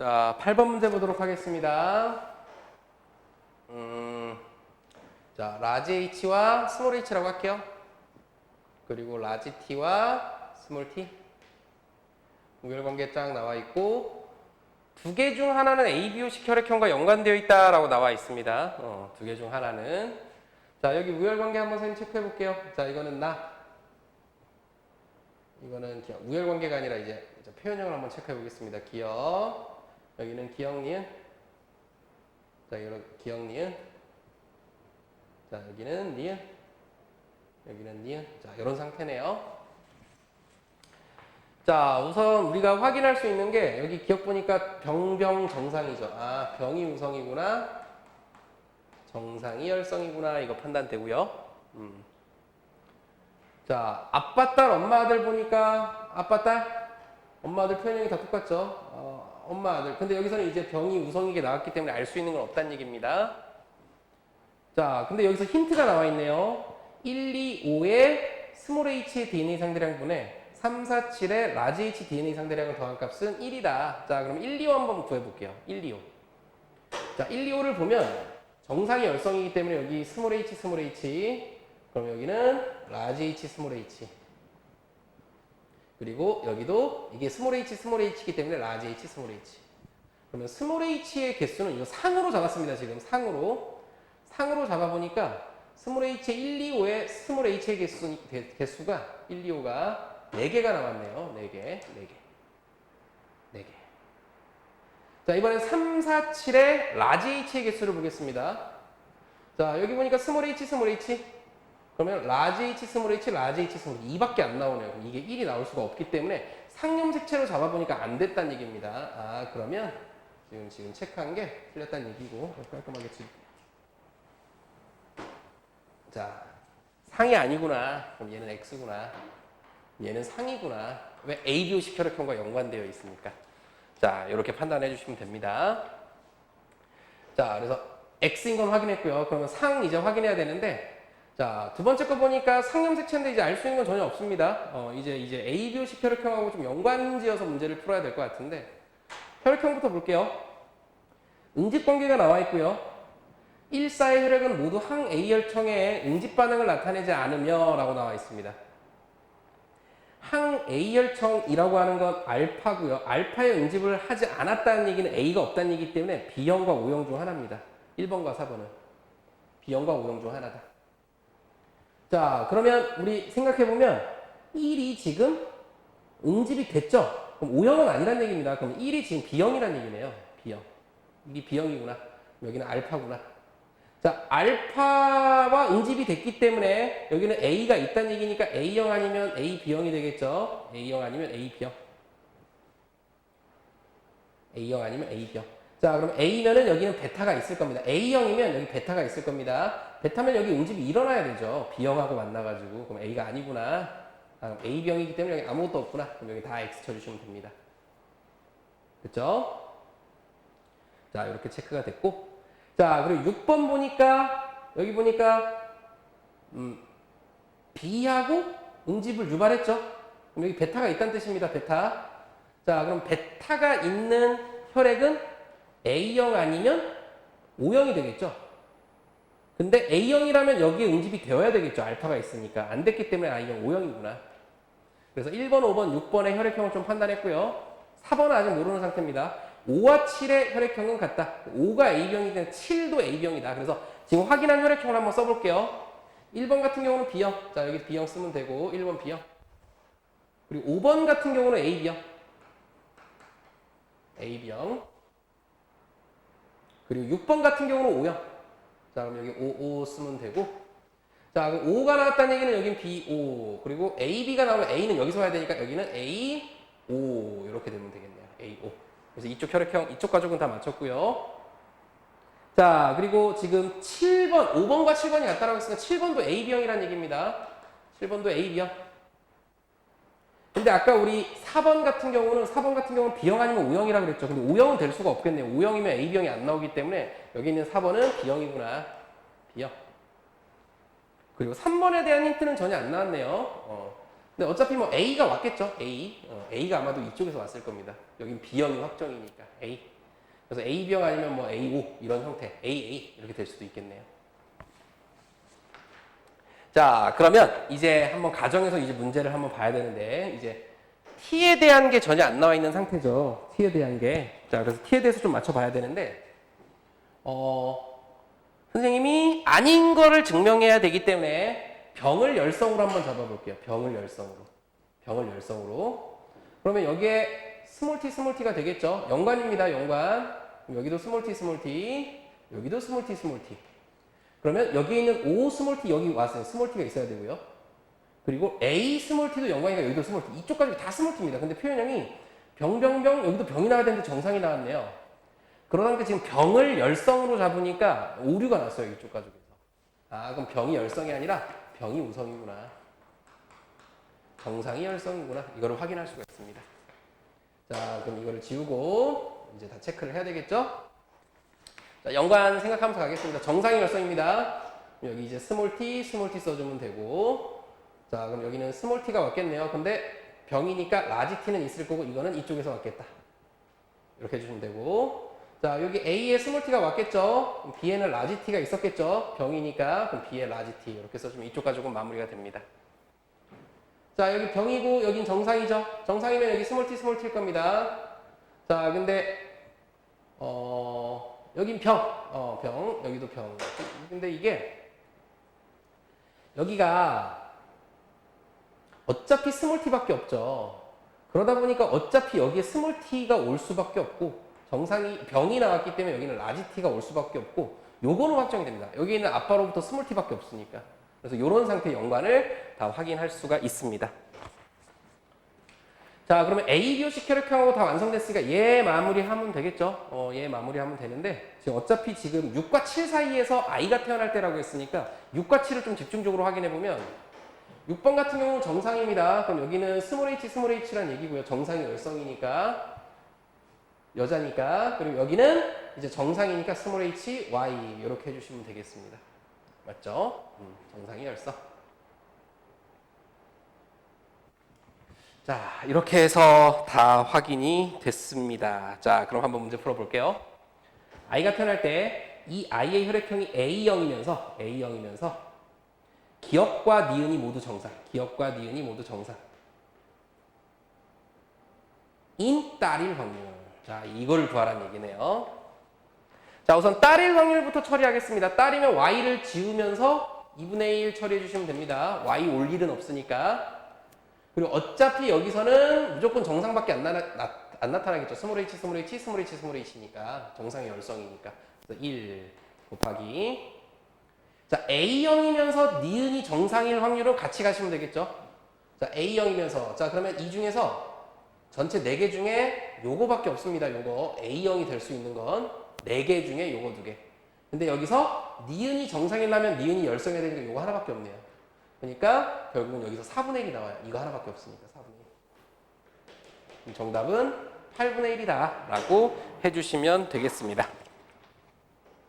자, 8번 문제 보도록 하겠습니다. 음, 자, 라지 h와 스몰 h라고 할게요. 그리고 라지 t와 스몰 t. 우열관계 쫙 나와 있고, 두 개 중 하나는 ABO식 혈액형과 연관되어 있다라고 나와 있습니다. 어, 두 개 중 하나는. 자, 여기 우열관계 한번 체크해 볼게요. 자, 이거는 나. 이거는 기억. 우열관계가 아니라 이제 표현형을 한번 체크해 보겠습니다. 기억. 여기는 기억 니은. 자, 이런 기억 니은. 자, 여기는 니은. 여기는 니은. 자, 이런 상태네요. 자, 우선 우리가 확인할 수 있는 게 여기 기억 보니까 병병 정상이죠. 아, 병이 우성이구나. 정상이 열성이구나. 이거 판단되고요. 음. 자, 아빠, 딸, 엄마, 아들 보니까 아빠, 딸, 엄마, 아들 표현형이 다 똑같죠. 어, 엄마, 아들. 근데 여기서는 이제 병이 우성이게 나왔기 때문에 알 수 있는 건 없다는 얘기입니다. 자, 근데 여기서 힌트가 나와 있네요. 1, 2, 5의 스몰 h의 DNA 상대량분에 3, 4, 7의 라지 h DNA 상대량을 더한 값은 1이다. 자, 그럼 1, 2, 5 한번 구해볼게요. 1, 2, 5. 자, 1, 2, 5를 보면 정상이 열성이기 때문에 여기 스몰 h, 스몰 h. 그럼 여기는 라지 h, 스몰 h. 그리고 여기도 이게 스몰 h, 스몰 h이기 때문에 라지 h, 스몰 h. 그러면 스몰 h의 개수는 이거 상으로 잡았습니다. 지금 상으로. 상으로 잡아보니까 스몰 h의 1, 2, 5의 스몰 h의 개수, 개- 개수가 1, 2, 5가 4개가 나왔네요. 4개. 4개. 4개. 자, 이번엔 3, 4, 7의 라지 h의 개수를 보겠습니다. 자, 여기 보니까 스몰 h, 스몰 h. 그러면 라지 h, 스몰 h, 라지 h, 스몰 h. 2밖에 안 나오네요. 이게 1이 나올 수가 없기 때문에 상용 색채로 잡아보니까 안 됐다는 얘기입니다. 아, 그러면 지금, 지금 체크한 게 틀렸다는 얘기고 깔끔하게 지금. 자, 상이 아니구나. 그럼 얘는 X구나. 얘는 상이구나. 왜 ABO식 혈액형과 연관되어 있습니까? 자, 이렇게 판단해 주시면 됩니다. 자, 그래서 X인 건 확인했고요. 그러면 상 이제 확인해야 되는데, 자, 두 번째 거 보니까 상염색체인데 이제 알 수 있는 건 전혀 없습니다. 어, 이제, 이제 ABO식 혈액형하고 좀 연관지어서 문제를 풀어야 될 것 같은데, 혈액형부터 볼게요. 응집 관계가 나와 있고요. 1사의 혈액은 모두 항 A혈청의 응집 반응을 나타내지 않으며 라고 나와 있습니다. 항 A혈청이라고 하는 건 알파고요. 알파의 응집을 하지 않았다는 얘기는 A가 없다는 얘기이기 때문에 B형과 O형 중 하나입니다. 1번과 4번은. B형과 O형 중 하나다. 자, 그러면 우리 생각해보면 1이 지금 응집이 됐죠? 그럼 O형은 아니란 얘기입니다. 그럼 1이 지금 B형이란 얘기네요. B형. 이게 B형이구나. 여기는 알파구나. 자, 알파와 응집이 됐기 때문에 여기는 A가 있다는 얘기니까 A형 아니면 A, B형이 되겠죠? A형 아니면 A, B형. A형 아니면 A, B형. 자, 그럼 A면은 여기는 베타가 있을 겁니다. A형이면 여기 베타가 있을 겁니다. 베타면 여기 응집이 일어나야 되죠. B형하고 만나가지고. 그럼 A가 아니구나. 아, 그럼 A, B형이기 때문에 여기 아무것도 없구나. 그럼 여기 다 X 쳐주시면 됩니다. 그쵸? 자, 이렇게 체크가 됐고. 자, 그리고 6번 보니까, 여기 보니까, 음, B하고 응집을 유발했죠? 그럼 여기 베타가 있다는 뜻입니다, 베타. 자, 그럼 베타가 있는 혈액은 A형 아니면 O형이 되겠죠? 근데 A형이라면 여기에 응집이 되어야 되겠죠? 알파가 있으니까. 안 됐기 때문에 A형 O형이구나. 그래서 1번, 5번, 6번의 혈액형을 좀 판단했고요. 4번은 아직 모르는 상태입니다. 5와 7의 혈액형은 같다. 5가 A병이든 7도 A병이다. 그래서 지금 확인한 혈액형을 한번 써볼게요. 1번 같은 경우는 B형. 자, 여기 B형 쓰면 되고, 1번 B형. 그리고 5번 같은 경우는 A병. A병. 그리고 6번 같은 경우는 O형. 자, 그럼 여기 5, 5 쓰면 되고. 자, 그럼 5가 나왔다는 얘기는 여긴 BO. 그리고 AB가 나오면 A는 여기서 와야 되니까 여기는 A, O. 이렇게 되면 되겠네요. A, O. 그래서 이쪽 혈액형, 이쪽 가족은 다 맞췄고요. 자, 그리고 지금 7번, 5번과 7번이 같다라고 했으니까 7번도 AB형이라는 얘기입니다. 7번도 AB형. 근데 아까 우리 4번 같은 경우는 4번 같은 경우는 B형 아니면 O형이라고 그랬죠. 근데 O형은 될 수가 없겠네요. O형이면 AB형이 안 나오기 때문에 여기 있는 4번은 B형이구나. B형. 그리고 3번에 대한 힌트는 전혀 안 나왔네요. 어. 근데 어차피 뭐 A가 왔겠죠. A. 어, A가 아마도 이쪽에서 왔을 겁니다. 여긴 B형이 확정이니까 A. 그래서 AB형 아니면 뭐 A5 이런 형태, AA 이렇게 될 수도 있겠네요. 자, 그러면 이제 한번 가정에서 이제 문제를 한번 봐야 되는데 이제 T에 대한 게 전혀 안 나와 있는 상태죠. T에 대한 게. 자, 그래서 T에 대해서 좀 맞춰 봐야 되는데 어 선생님이 아닌 거를 증명해야 되기 때문에 병을 열성으로 한번 잡아볼게요. 병을 열성으로. 병을 열성으로. 그러면 여기에 스몰 t 스몰 t가 되겠죠. 연관입니다. 연관. 여기도 스몰 t 스몰 t. 여기도 스몰 t 스몰 t. 그러면 여기 있는 O 스몰 t 여기 왔어요. 스몰 t가 있어야 되고요. 그리고 A 스몰 t도 연관이니까 여기도 스몰 t. 이쪽까지 다 스몰 t입니다. 근데 표현형이 병병병 여기도 병이 나와야 되는데 정상이 나왔네요. 그러다 보니까 지금 병을 열성으로 잡으니까 오류가 났어요. 이쪽 가족에서. 아, 그럼 병이 열성이 아니라 병이 우성이구나. 정상이 열성이구나. 이거를 확인할 수가 있습니다. 자, 그럼 이거를 지우고 이제 다 체크를 해야 되겠죠? 자, 연관 생각하면서 가겠습니다. 정상이 열성입니다. 여기 이제 스몰 t, 스몰 t 써주면 되고. 자, 그럼 여기는 스몰 t가 왔겠네요. 근데 병이니까 라지 t는 있을 거고 이거는 이쪽에서 왔겠다. 이렇게 해주시면 되고. 자, 여기 A에 스몰 t가 왔겠죠? B에는 라지 t가 있었겠죠? 병이니까 그럼 B에 라지 t 이렇게 써주면 이쪽 가지고 마무리가 됩니다. 자, 여기 병이고 여긴 정상이죠? 정상이면 여기 스몰 t 스몰 t일 겁니다. 자, 근데 어, 여긴 병, 어, 병, 여기도 병. 근데 이게 여기가 어차피 스몰 t밖에 없죠. 그러다 보니까 어차피 여기에 스몰 t가 올 수밖에 없고 정상이 병이 나왔기 때문에 여기는 라지 t가 올 수밖에 없고 요거는 확정이 됩니다. 여기는 아빠로부터 스몰 t밖에 없으니까. 그래서 이런 상태의 연관을 다 확인할 수가 있습니다. 자, 그러면 A, B, C 혈액형하고 다 완성됐으니까 얘 마무리하면 되겠죠? 어, 얘 마무리하면 되는데 지금 어차피 지금 6과 7 사이에서 I가 태어날 때라고 했으니까 6과 7을 좀 집중적으로 확인해 보면 6번 같은 경우는 정상입니다. 그럼 여기는 스몰 h, 스몰 h란 얘기고요. 정상이 열성이니까 여자니까 그리고 여기는 이제 정상이니까 스몰 h, y 이렇게 해주시면 되겠습니다. 맞죠? 음, 정상이 열성. 자, 이렇게 해서 다 확인이 됐습니다. 자, 그럼 한번 문제 풀어볼게요. 아이가 태어날 때 이 아이의 혈액형이 A형이면서 A형이면서 기억과 니은이 모두 정상. 기억과 니은이 모두 정상. 인 딸일 확률. 자, 이걸 구하라는 얘기네요. 자, 우선 딸일 확률부터 처리하겠습니다. 딸이면 y를 지우면서 2분의 1 처리해 주시면 됩니다. y 올 일은 없으니까. 그리고 어차피 여기서는 무조건 정상밖에 안, 나, 나, 안 나타나겠죠. 스몰 h, 스몰 h, 스몰 h, 스몰 h니까. 정상의 열성이니까. 그래서 1 곱하기. 자, A형이면서 니은이 정상일 확률을 같이 가시면 되겠죠. 자, A형이면서. 자, 그러면 이 중에서 전체 4개 중에 요거밖에 없습니다. 요거. A형이 될 수 있는 건 4개 중에 요거 2개. 근데 여기서 니은이 정상이라면 니은이 열성해야 되니까 요거 하나밖에 없네요. 그러니까 결국은 여기서 4분의 1이 나와요. 이거 하나밖에 없으니까 4분의 1. 정답은 8분의 1이다 라고 해주시면 되겠습니다.